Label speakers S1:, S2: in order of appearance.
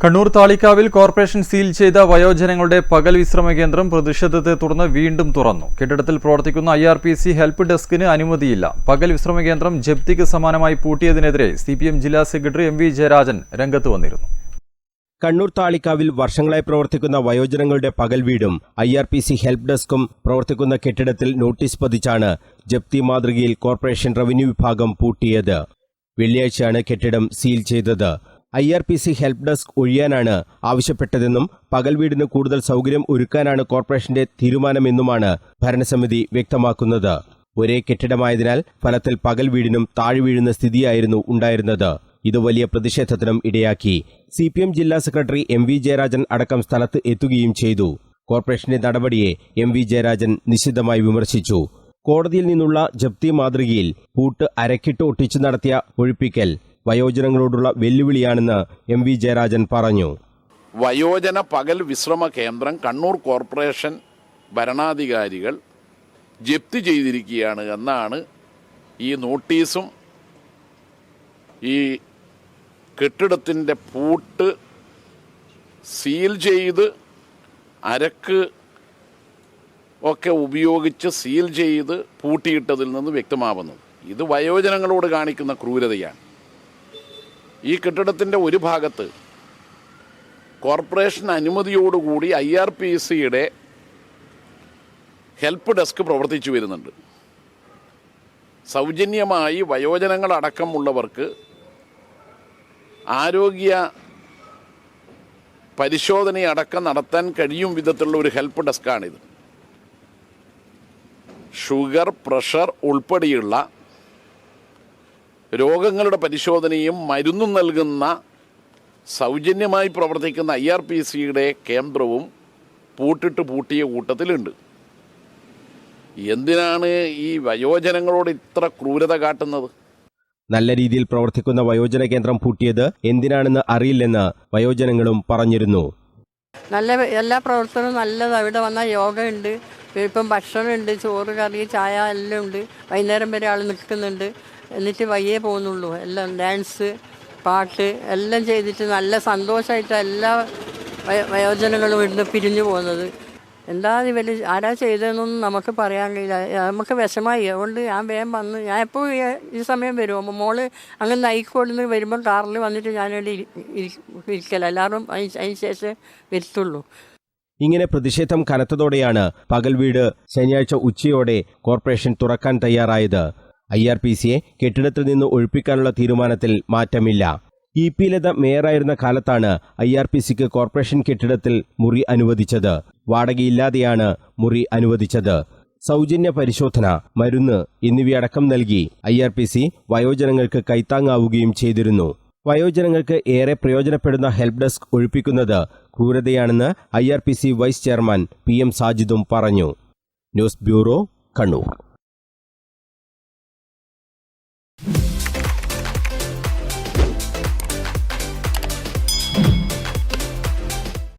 S1: Kannur താളിക്കാവിൽ corporation seal ചെയ്ത വയോജനങ്ങളുടെ പകൽ വിശ്രമ കേന്ദ്രം പ്രതിഷേധത്തെ തുടർന്ന് വീണ്ടും തുറന്നു. കെട്ടിടത്തിൽ പ്രവർത്തിക്കുന്ന I R P C help ഡെസ്കിന് അനുമതിയില്ല. പകൽ വിശ്രമ കേന്ദ്രം ജപ്തിക്ക് സമാനമായി പൂട്ടിയതിനെതിരെ സി പി എം ജില്ലാ സെക്രട്ടറി എം വി ജയരാജൻ രംഗത്ത് വന്നിരുന്നു.
S2: കണ്ണൂർ താളിക്കാവിൽ വർഷങ്ങളായി പ്രവർത്തിക്കുന്ന വയോജനങ്ങളുടെ പകൽ വീടും I R P C help ഡെസ്കും പ്രവർത്തിക്കുന്ന കെട്ടിടത്തിൽ നോട്ടീസ് പതിച്ചാണ് ജപ്തി മാതൃകയിൽ കോർപ്പറേഷൻ റവന്യൂ വിഭാഗം പൂട്ടിയത്. വെള്ളിയാഴ്ചയാണ് കെട്ടിടം സീൽ ചെയ്തത്. I R P C help desk ഒഴിയാനാണ് ആവശ്യപ്പെട്ടതെന്നും പകൽ വീടിന് കൂടുതൽ സൗകര്യം ഒരുക്കാനാണ് കോർപ്പറേഷന്റെ തീരുമാനമെന്നുമാണ് ഭരണസമിതി വ്യക്തമാക്കുന്നത്. ഒരേ കെട്ടിടമായതിനാൽ ഫലത്തിൽ പകൽ വീടിനും താഴെ വീഴുന്ന സ്ഥിതിയായിരുന്നു ഉണ്ടായിരുന്നത്. ഇത് വലിയ പ്രതിഷേധത്തിനും ഇടയാക്കി. സി പി എം ജില്ലാ സെക്രട്ടറി എം വി ജയരാജൻ അടക്കം സ്ഥലത്ത് എത്തുകയും ചെയ്തു. കോർപ്പറേഷന്റെ നടപടിയെ എം വി ജയരാജൻ നിശിതമായി വിമർശിച്ചു. കോടതിയിൽ നിന്നുള്ള ജപ്തി മാതൃകയിൽ പൂട്ട് അരക്കിട്ട് ഒട്ടിച്ചു നടത്തിയ ഒഴിപ്പിക്കൽ വയോജനങ്ങളോടുള്ള വെല്ലുവിളിയാണെന്ന് എം വി ജയരാജൻ പറഞ്ഞു.
S3: വയോജന പകൽ വിശ്രമ കേന്ദ്രം കണ്ണൂർ കോർപ്പറേഷൻ ഭരണാധികാരികൾ ജപ്തി ചെയ്തിരിക്കുകയാണ് എന്നാണ് ഈ നോട്ടീസും ഈ കെട്ടിടത്തിന്റെ പൂട്ട് സീൽ ചെയ്ത് അരക്ക് ഒക്കെ ഉപയോഗിച്ച് സീൽ ചെയ്ത് പൂട്ടിയിട്ടതിൽ നിന്ന് വ്യക്തമാവുന്നത്. ഇത് വയോജനങ്ങളോട് കാണിക്കുന്ന ക്രൂരതയാണ്. ഈ കെട്ടിടത്തിന്റെ ഒരു ഭാഗത്ത് കോർപ്പറേഷൻ അനുമതിയോടുകൂടി ഐ ആർ പി സിയുടെ ഹെൽപ്പ് ഡെസ്ക് പ്രവർത്തിച്ചു വരുന്നുണ്ട്. സൗജന്യമായി വയോജനങ്ങളടക്കമുള്ളവർക്ക് ആരോഗ്യ പരിശോധനയടക്കം നടത്താൻ കഴിയും വിധത്തിലുള്ള ഒരു ഹെൽപ്പ് ഡെസ്ക്കാണിത് ഷുഗർ പ്രഷർ ഉൾപ്പെടെയുള്ള രോഗങ്ങളുടെ പരിശോധനയും മരുന്നും നൽകുന്ന സൗജന്യമായി പ്രവർത്തിക്കുന്ന ഐ ആർ പി സിയുടെ കേന്ദ്രവും പൂട്ടിട്ട് പൂട്ടിയ കൂട്ടത്തിലുണ്ട്. എന്തിനാണ് ഈ വയോജനങ്ങളോട് ഇത്ര ക്രൂരത കാട്ടുന്നത്?
S2: നല്ല രീതിയിൽ പ്രവർത്തിക്കുന്ന വയോജന കേന്ദ്രം പൂട്ടിയത് എന്തിനാണെന്ന് അറിയില്ലെന്ന് വയോജനങ്ങളും പറഞ്ഞിരുന്നു.
S4: നല്ല എല്ലാ പ്രവർത്തനവും നല്ലതാണ് ഇവിടെ വന്നാൽ യോഗ ഉണ്ട് ഇപ്പം ഭക്ഷണമുണ്ട് ചോറ് കറി ചായ എല്ലാം ഉണ്ട്. വൈകുന്നേരം വരെ ആൾ നിൽക്കുന്നുണ്ട്. എന്നിട്ട് വയ്യേ പോകുന്നുള്ളൂ. എല്ലാം ഡാൻസ് പാട്ട് എല്ലാം ചെയ്തിട്ട് നല്ല സന്തോഷമായിട്ട് എല്ലാ വയ- വയോജനങ്ങളും ഇവിടുന്ന് പിരിഞ്ഞു പോകുന്നത്. എന്താ ഇവർ ആരാ ചെയ്തതെന്നൊന്നും നമുക്ക് പറയാൻ കഴിയില്ല. നമുക്ക് വിഷമായി. അതുകൊണ്ട് ഞാൻ വേഗം വന്ന് ഞാൻ എപ്പോൾ ഈ സമയം വരും? അപ്പോൾ മോൾ അങ്ങനെ നയിക്കൊടുന്ന് വരുമ്പോൾ കാറിൽ വന്നിട്ട് ഞാനിവിടെ ഇരി- ഇരി- ഇരിക്കല. എല്ലാവരും അതിന് ശേഷം വരുത്തുള്ളൂ.
S2: ഇങ്ങനെ പ്രതിഷേധം കനത്തതോടെയാണ് പകൽ വീട് ശനിയാഴ്ച ഉച്ചയോടെ കോർപ്പറേഷൻ തുറക്കാൻ തയ്യാറായത്. ഐ ആർ പി സിയെ കെട്ടിടത്തിൽ നിന്ന് ഒഴിപ്പിക്കാനുള്ള തീരുമാനത്തിൽ മാറ്റമില്ല. ഇ പി ലത മേയറായിരുന്ന കാലത്താണ് ഐ ആർ പി സിക്ക് കോർപ്പറേഷൻ കെട്ടിടത്തിൽ മുറി അനുവദിച്ചത്. വാടകയില്ലാതെയാണ് മുറി അനുവദിച്ചത്. സൗജന്യ പരിശോധന മരുന്ന് എന്നിവയടക്കം നൽകി ഐ ആർ പി സി വയോജനങ്ങൾക്ക് കൈത്താങ്ങാവുകയും ചെയ്തിരുന്നു. വയോജനങ്ങൾക്ക് ഏറെ പ്രയോജനപ്പെടുന്ന ഹെൽപ്പ് ഡെസ്ക് ഒഴിപ്പിക്കുന്നത് ക്രൂരതയാണെന്ന് I R P C vice chairman P M സാജിദും പറഞ്ഞു. News bureau Kannur.